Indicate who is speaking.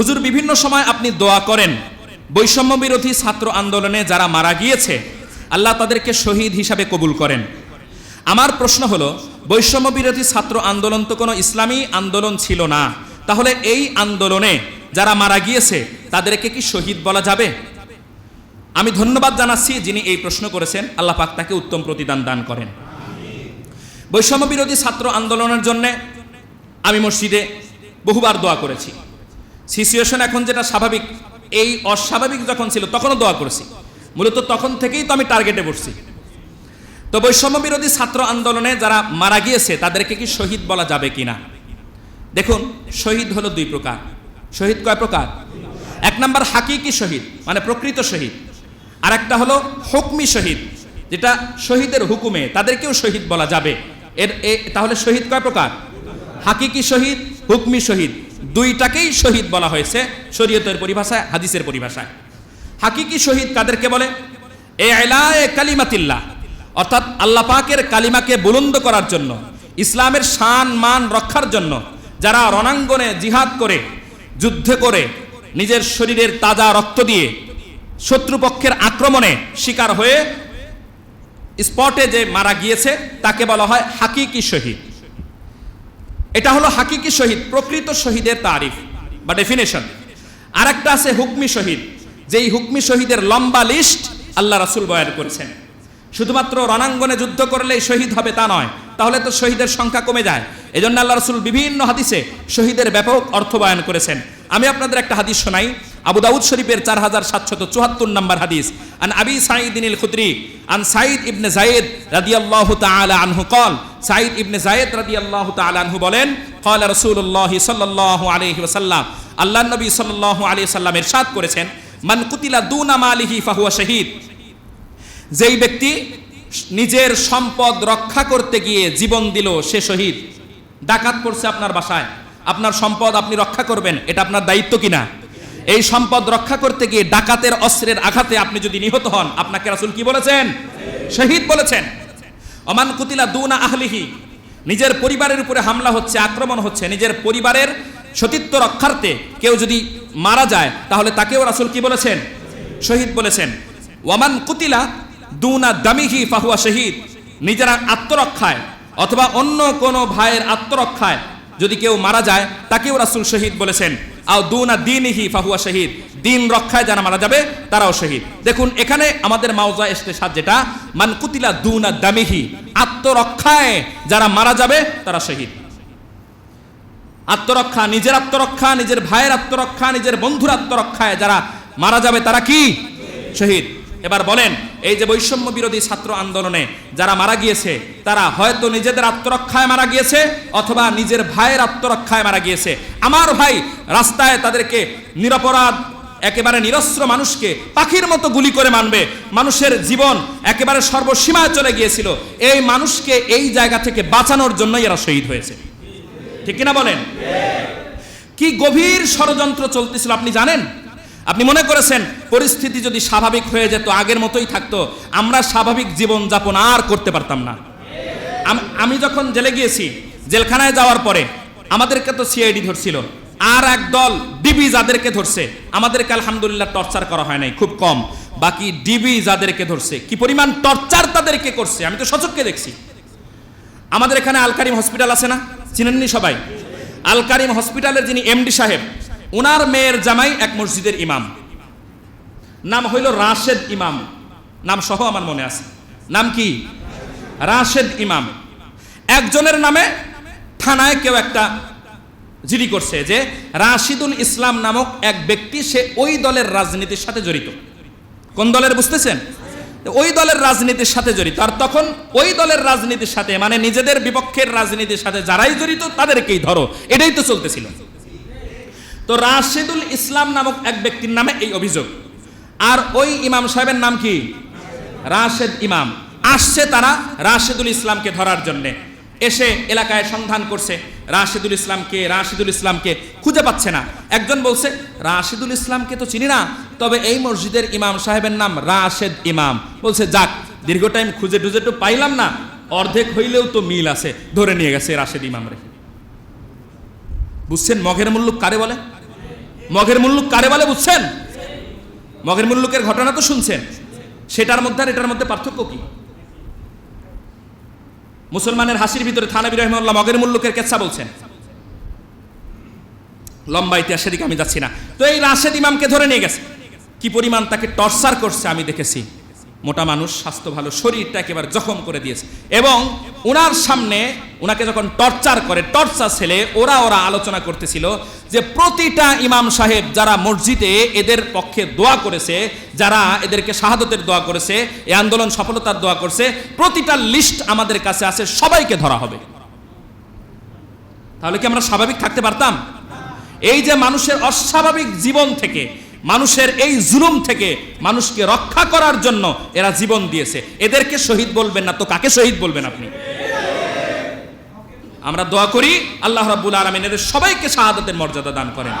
Speaker 1: হুজুর, বিভিন্ন সময় আপনি দোয়া করেন। বৈষম্য বিরোধী ছাত্র আন্দোলনে যারা মারা গিয়েছে, আল্লাহ তাদেরকে শহীদ হিসাবে কবুল করেন। আমার প্রশ্ন হলো, বৈষম্য বিরোধী ছাত্র আন্দোলন তো কোনো ইসলামী আন্দোলন ছিল না। তাহলে এই আন্দোলনে যারা মারা গিয়েছে, তাদেরকে কি শহীদ বলা যাবে? আমি ধন্যবাদ জানাচ্ছি যিনি এই প্রশ্ন করেছেন। আল্লাহ পাক তাকে উত্তম প্রতিদান দান করেন। বৈষম্য বিরোধী ছাত্র আন্দোলনের জন্য আমি মসজিদে বহুবার দোয়া করেছি। সিচুয়েশন এখন যেটা স্বাভাবিক, এই অস্বাভাবিক যখন ছিল, তখনও দোয়া করেছি। মূলত তখন থেকেই তো আমি টার্গেটে বসছি। তো বৈষম্য বিরোধী ছাত্র আন্দোলনে যারা মারা গিয়েছে, তাদেরকে কি শহীদ বলা যাবে কিনা? দেখুন, শহীদ হলো দুই প্রকার। শহীদ কয় প্রকার? এক নম্বর হাকিকি শহীদ মানে প্রকৃত শহীদ। আর একটা হলো হুকমি শহীদ, যেটা শহীদের হুকুমে তাদেরকেও শহীদ বলা যাবে। এর তাহলে শহীদ কয় প্রকার? হাকিকি শহীদ, হুকমি শহীদ। দুইটাকেই শহীদ বলা হয়েছে শরীয়তের পরিভাষায়, হাদিসের পরিভাষায়। হাকিকি শহীদ কাদেরকে বলে? এ এলায়ে কালিমাতিল্লাহ। অর্থাৎ আল্লাহ পাকের কালিমাকে বুলন্দ করার জন্য, ইসলামের শান, মান রক্ষার জন্য যারা রণাঙ্গনে জিহাদ করে, যুদ্ধ করে, নিজের শরীরের তাজা রক্ত দিয়ে শত্রুপক্ষের আক্রমণে শিকার হয়ে স্পটে যে মারা গিয়েছে, তাকে বলা হয় হাকিকি শহীদ। এটা হলো হাকিকি শহীদ, প্রকৃত শহীদের তারিফ বা ডেফিনেশন আর একটা আছে হুকমি শহীদ, যেই হুকমি শহীদের লম্বা লিস্ট আল্লাহ রাসুল বয়ান করেছেন। শুধুমাত্র রণাঙ্গনে যুদ্ধ করলেই শহীদ হবে তা নয়, তাহলে তো শহীদের সংখ্যা কমে যায়। এজন্য আল্লাহ রাসুল বিভিন্ন হাদিসে শহীদের ব্যাপক অর্থ বয়ান করেছেন। আমি আপনাদের একটা হাদিস শোনাই আবু দাউদ শরীফের চার হাজার সাতশত চুয়াত্তর নম্বর হাদিস আন আবি সাঈদিন ইল খুদ্রি আন সাঈদ ইবনে জায়েদ রাদিয়াল্লাহু তাআলা আনহু قال সাঈদ ইবনে জায়েদ রাদিয়াল্লাহু তাআলা আনহু বলেন قال রাসূলুল্লাহ সাল্লাল্লাহু আলাইহি ওয়াসাল্লাম আল্লাহর নবী সাল্লাল্লাহু আলাইহি সাল্লাম ইরশাদ করেছেন মান কুতিলা দুনা মালিহি ফাহুয়া শহীদ যেই ব্যক্তি নিজের সম্পদ রক্ষা করতে গিয়ে জীবন দিল সে শহীদ ডাকাত পড়ছে আপনার বাসায় আপনার সম্পদ আপনি রক্ষা করবেন এটা আপনার দায়িত্ব কিনা এই সম্পদ রক্ষা করতে গিয়ে ডাকাতের অস্ত্রের আঘাতে আপনি যদি নিহত হন, আপনাকে রাসুল কি বলেছেন? শহীদ বলেছেন। অমান কুতিলা দুনা আহলিহি, নিজের পরিবারের উপরে হামলা হচ্ছে, আক্রমণ হচ্ছে, নিজের পরিবারের সতীত্ব রক্ষার্থে কেউ যদি মারা যায়, তাহলে তাকেও রাসুল কি বলেছেন? শহীদ বলেছেন। ওয়ামান কুতিলা দুনা দামিহি ফাহুয়া শহীদ, নিজেরা আত্মরক্ষায় অথবা অন্য কোনো ভাইয়ের আত্মরক্ষায় যদি কেউ মারা যায়, তাকেও রাসুল শহীদ বলেছেন। আও দুনা দিনহি ফাহুয়া শহীদ। দিন রক্ষায় যারা মারা যাবে, তারাও শহীদ। দেখুন, এখানে আমাদের মাওজা ইস্তেসাদ যেটা, মান কুতিলা দুনা দামিহি। আত্মরক্ষায় যারা মারা যাবে, তারা শহীদ। আত্মরক্ষা, নিজের আত্মরক্ষা, নিজের ভাইয়ের আত্মরক্ষা, নিজের বন্ধুর আত্মরক্ষায় যারা মারা যাবে, তারা কি? শহীদ। এবার বলেন এই যে বৈষম্য বিরোধী ছাত্র আন্দোলনে যারা মারা গিয়েছে, তারা হয়তো নিজেদের আত্মরক্ষায় মারা গিয়েছে অথবা নিজের ভাইয়ের আত্মরক্ষায় মারা গিয়েছে। আমার ভাই রাস্তায় তাদেরকে নিরপরাধ, একেবারে নিরস্ত্র মানুষকে পাখির মতো গুলি করে মানবে। মানুষের জীবন একেবারে সর্বসীমায় চলে গিয়েছিল। এই মানুষকে এই জায়গা থেকে বাঁচানোর জন্যই এরা শহীদ হয়েছে। ঠিক কিনা বলেন? কি গভীর ষড়যন্ত্র চলতেছিল আপনি জানেন? আপনি মনে করেছেন, পরিস্থিতি যদি স্বাভাবিক হয়ে যেত, আগের মতোই থাকতো, আমরা স্বাভাবিক জীবন যাপন আর করতে পারতাম না। আমি যখন জেলে গিয়েছি, জেলখানায় যাওয়ার পরে, আমাদেরকে তো সিআইডি ধরছিল, আর এক দল ডিবি যাদেরকে ধরছে, আমাদেরকে আলহামদুলিল্লাহ টর্চার করা হয় নাই, খুব কম। বাকি ডিবি যাদেরকে ধরছে, কি পরিমাণ টর্চার তাদেরকে করছে, আমি তো সচককে দেখছি। আমাদের এখানে আলকারিম হসপিটাল আছে না? চিনেননি সবাই? আলকারিম হসপিটালের যিনি এমডি সাহেব ওনার মেয়ের জামাই এক মসজিদের ইমাম। নাম হইল রাশেদ ইমাম। নাম সহ আমার মনে আছে। নাম কি? রাশেদ ইমাম। একজনের নামে থানায় কেউ একটা জিডি করছে যে রাশিদুল ইসলাম নামক এক ব্যক্তি, সে ওই দলের রাজনীতির সাথে জড়িত। কোন দলের বুঝতেছেন? ওই দলের রাজনীতির সাথে জড়িত। আর তখন ওই দলের রাজনীতির সাথে মানে নিজেদের বিপক্ষের রাজনীতির সাথে যারাই জড়িত, তাদেরকেই ধরো। এটাই তো চলতেছিল। তো রাশিদুল ইসলাম নামক এক ব্যক্তির নামে এই অভিযোগ। আর ওই ইমাম সাহেবের নাম কি? রাশেদ ইমাম। আসছে তারা রাশেদুল ইসলামকে ধরার জন্যে। এসে এলাকায় সন্ধান করছে, রাশেদুল ইসলামকে রাশেদুল ইসলামকে খুঁজে পাচ্ছে না। একজন বলছে, রাশেদুল ইসলামকে তো চিনি না, তবে এই মসজিদের ইমাম সাহেবের নাম রাশেদ ইমাম। বলছে, যাক, দীর্ঘ টাইম খুঁজে টুজে তো পাইলাম না, অর্ধেক হইলেও তো মিল আছে, ধরে নিয়ে গেছে রাশেদ ইমাম রে বুঝছেন মগের মূল্য কারে বলে? মগের মুল্লুক কারে বলে বুঝছেন? মগের মুল্লুকের ঘটনা তো শুনছেন। সেটার মধ্যে আর এটার মধ্যে পার্থক্য কি? মুসলমানের হাসির ভিতরে থানাবি রহমাল্লাহ মগের মুল্লুকের কেচ্ছা বলছেন? লম্বা ইতিহাস দিকে আমি যাচ্ছি না। তো এই রাশেদ ইমামকে ধরে নিয়ে গেছে। কি পরিমাণ তাকে টর্চার করছে আমি দেখেছি। মোটা মানুষ, স্বাস্থ্য ভালো, শরীরটা একেবারে জখম করে দিয়েছে। এবং ওনার সামনে ওনাকে যখন টর্চার করে, টর্চার ছেলে, ওরা ওরা আলোচনা করতেছিল যে প্রতিটা ইমাম সাহেব যারা মসজিদে এদের পক্ষে দোয়া করেছে, যারা এদেরকে শাহাদতের দোয়া করেছে, এই আন্দোলন সফলতার দোয়া করছে, প্রতিটা লিস্ট আমাদের কাছে আছে, সবাইকে ধরা হবে। তাহলে কি আমরা স্বাভাবিক থাকতে পারতাম? এই যে মানুষের অস্বাভাবিক জীবন থেকে, মানুষের এই জুলুম থেকে মানুষকে রক্ষা করার জন্য এরা জীবন দিয়েছে। এদেরকে শহীদ বলবেন না, তো কাকে শহীদ বলবেন আপনি? আমরা দোয়া করি আল্লাহ রাব্বুল আলমিন এদের সবাইকে শাহাদাতের মর্যাদা দান করেন।